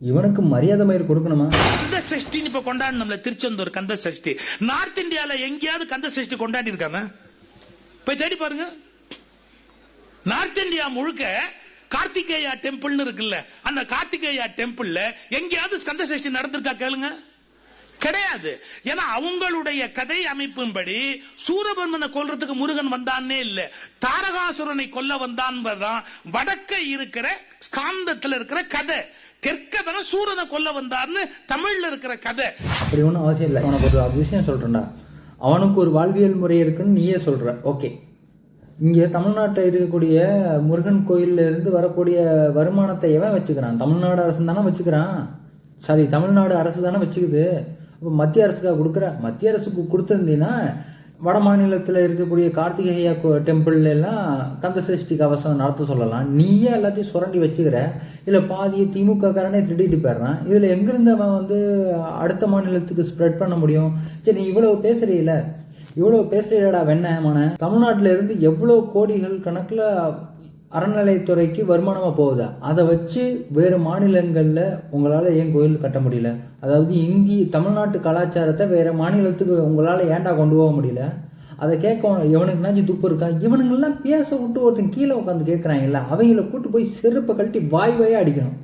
இவனுக்கு மரியாதை மயிர் கொடுக்கணுமா? கந்த சஷ்டின்னு இப்ப கொண்டாடணும்ல திருச்செந்தூர் கந்த சஷ்டி நார்த் இந்தியால எங்கேயாவது கந்த சஷ்டி கொண்டாடி இருக்காங்க போய் தேடி பாருங்க. நார்த் இந்தியா முழுக்க கார்த்திகேயா டெம்பிள்னு இருக்குல்ல அந்த கார்த்திகேயா டெம்பிள்ல எங்கேயாவது ஸ்கந்த சஷ்டி நடந்திருக்கா கேளுங்க. கிடையாது. ஏன்னா அவங்களுடைய கதை அமைப்பின்படி சூரபன்மனை கொல்றதுக்கு முருகன் வந்தானே இல்ல தாரகாசுரனை கொல்ல வந்தான் வடக்க இருக்கிற ஸ்காந்தத்தில் இருக்கிற கதை. தெற்க சூரனை கொல்ல வந்தார்னு தமிழ்ல இருக்கிற கதை. அப்படி ஒன்றும் அவசியம் இல்லை. உனக்கு ஒரு விஷயம் சொல்றேன்டா. அவனுக்கு ஒரு வாழ்வியல் முறை இருக்குன்னு நீயே சொல்கிற ஓகே. இங்கே தமிழ்நாட்டில் இருக்கக்கூடிய முருகன் கோயிலில் இருந்து வரக்கூடிய வருமானத்தை எவன் வச்சுக்கிறான்? தமிழ்நாடு அரசு தானே வச்சுக்கிறான். சாரி தமிழ்நாடு அரசு தானே வச்சுக்குது. அப்போ மத்திய அரசுக்காக கொடுக்குற? மத்திய அரசுக்கு கொடுத்துருந்தீங்கன்னா வட மாநிலத்தில் இருக்கக்கூடிய கார்த்திகேயா கோ- எல்லாம் கந்த சிருஷ்டி கவசம் நடத்த சொல்லலாம். நீயே எல்லாத்தையும் சுரண்டி வச்சுக்கிற இல்லை பாதியை திமுக காரனே திருடிட்டு போயிடுறான். இதில் எங்கிருந்து அவன் வந்து அடுத்த மாநிலத்துக்கு ஸ்ப்ரெட் பண்ண முடியும்? சரி நீ இவ்வளோ பேசுறீல இவ்வளோ பேசுறீடா வெண்ணமான தமிழ்நாட்டில் இருந்து எவ்வளோ கோடிகள் கணக்கில் அறநிலைத்துறைக்கு வருமானமாக போகுது? அதை வச்சு வேறு மாநிலங்களில் உங்களால் ஏன் கோயில் கட்ட முடியல? அதாவது இந்தி தமிழ்நாட்டு கலாச்சாரத்தை வேறு மாநிலத்துக்கு உங்களால் ஏன்டா கொண்டு போக முடியல? அதை கேட்க எவனுக்குனாச்சும் துப்பு இருக்கா? இவனுங்கெல்லாம் பேச விட்டு ஒருத்தன் கீழே உட்காந்து கேட்குறாங்கல்ல அவங்கள கூட்டு போய் செருப்பை கழட்டி வாய் வாயாக அடிக்கணும்.